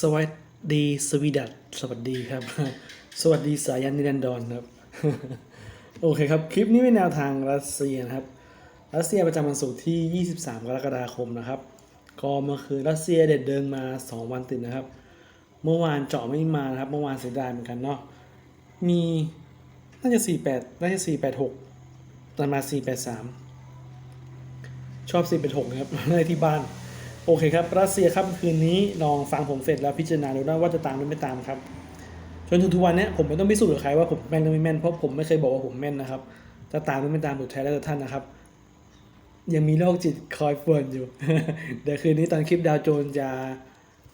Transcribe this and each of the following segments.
สวัสดีสวีดัตสวัสดีครับ สวัสดีสายันนิรันดรครับ โอเคครับ คลิปนี้เป็นแนวทางรัสเซียนะครับ รัสเซียประจำวันศุกร์ที่ 23 กรกฎาคมนะครับ ก็เมื่อคืนรัสเซียเด็ดเดินมา 2 วันติดนะครับ เมื่อวานเจาะไม่มานะครับ เมื่อวานเสียดายเหมือนกันเนาะ มีน่าจะ 48 น่าจะ 486ตอนมา483 ชอบ 486 นะครับได้ที่บ้าน โอเคครับรัสเซียครับคืนนี้ลองฟังผมเสร็จแล้วพิจารณาดูนะว่าจะตามหรือไม่ตามครับจนถึงทุกวันนี้ผมไม่ต้องพิสูจน์กับใครว่าผมแม่นหรือไม่แม่นเพราะผมไม่เคยบอกว่าผมแม่นนะครับจะตามหรือไม่ตามสุดแท้แล้วแต่ท่านนะครับ ยังมีโรคจิตคอยป่วนอยู่เดี๋ยวคืนนี้ตอนคลิปดาวโจนจะ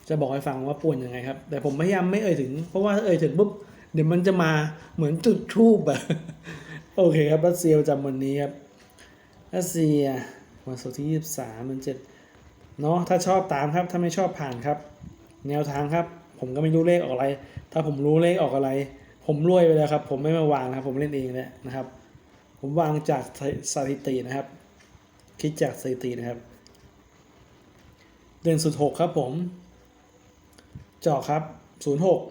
จะบอกให้ฟังว่าป่วนยังไงครับ แต่ผมพยายามไม่เอ่ยถึง เพราะว่าถ้าเอ่ยถึงปุ๊บเดี๋ยวมันจะมาเหมือนจุดทูบอะโอเคครับรัสเซียประจำวันนี้ครับรัสเซียวันศุกร์ที่ยี่สิบสามมันเจ็ด เนาะถ้าชอบตามครับถ้าไม่ชอบผ่านครับ แนวทางครับ ผมก็ไม่รู้เลขออกอะไร ถ้าผมรู้เลขออกอะไร ผมรวยไปแล้วครับ ผมไม่มาวางนะครับ ผมเล่นเองแหละนะครับ ผมวางจากสถิตินะครับ คิดจากสถิตินะครับ เดือนสุดหกครับผมเจาะครับศูนย์หก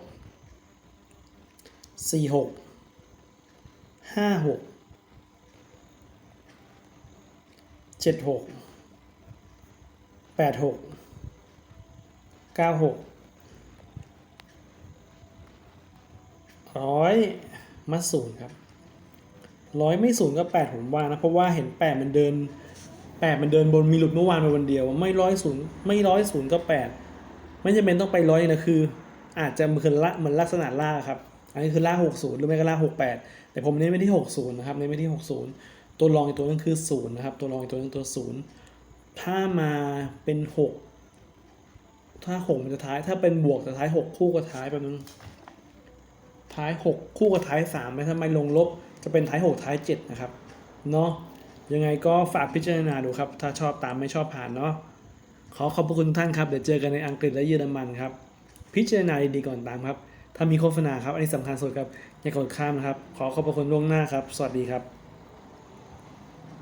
สี่หกห้าหกเจ็ดหก แปดหกเก้าหกร้อยมาศูนย์ครับร้อยไม่ศูนย์ก็แปดผมว่านะเพราะว่าเห็นแปดมันเดินแปดมันเดินบนมีหลุดเมื่อวานไปวันเดียว ไม่ร้อยศูนย์ไม่ร้อยศูนย์ก็แปดไม่จำเป็นต้องไปร้อยนะคือ อาจจะมันคือละมันลักษณะล่าครับอันนี้คือล่าหกศูนย์หรือไม่ก็ล่าหกแปดแต่ผมเน้นไปที่หกศูนย์นะครับเน้นไปที่หกศูนย์ตัวรองอีกตัวนึงคือศูนย์นะครับตัวรองอีกตัวนึงตัวศูนย์ ถ้ามาเป็นหกถ้าหกมันจะท้าย ถ้าเป็นบวกจะท้ายหกคู่กับท้ายแบบนึงท้ายหกคู่กับท้ายสามไหมถ้าไม่ลงลบจะเป็นท้ายหกท้ายเจ็ดนะครับเนาะยังไงก็ฝากพิจารณาดูครับ ถ้าชอบตามไม่ชอบผ่านเนาะขอขอบพระคุณทุกท่านครับ เดี๋ยวเจอกันในอังกฤษและเยอรมันครับ พิจารณาดีๆก่อนตามครับ ถ้ามีโฆษณาครับ อันนี้สำคัญสุดครับอย่ากดข้ามนะครับ ขอขอบพระคุณล่วงหน้าครับ สวัสดีครับ